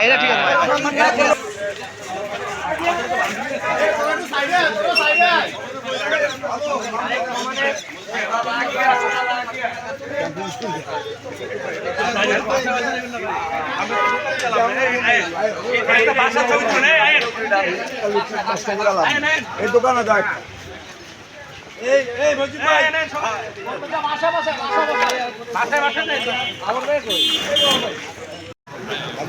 এটা ঠিক আছে ভাই এই দোকানে দেখ আবু ভাই দোকানে দিন দোকানে দিন আরে ধর আপনি দাঁড়ান না আগামী রাষ্ট্রীয় দায়ের প্রমাণে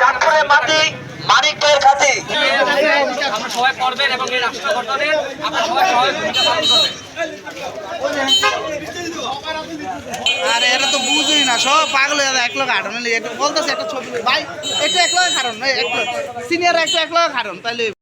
চাঁদপুরের মাটি মানিকের খাতি আমরা সবাই করবেন এবং এই রাষ্ট্র গঠনে আমরা সবাই সহায় ভূমিকা পালন করবেন আরে এরা তো বুঝুই না সব পাগল হয়ে যায় এক লোক হাঁটন বলতেছে একটা ছবি ভাই এটা এক লোক হারণ সিনিয়র একটা এক লোক হারন তাহলে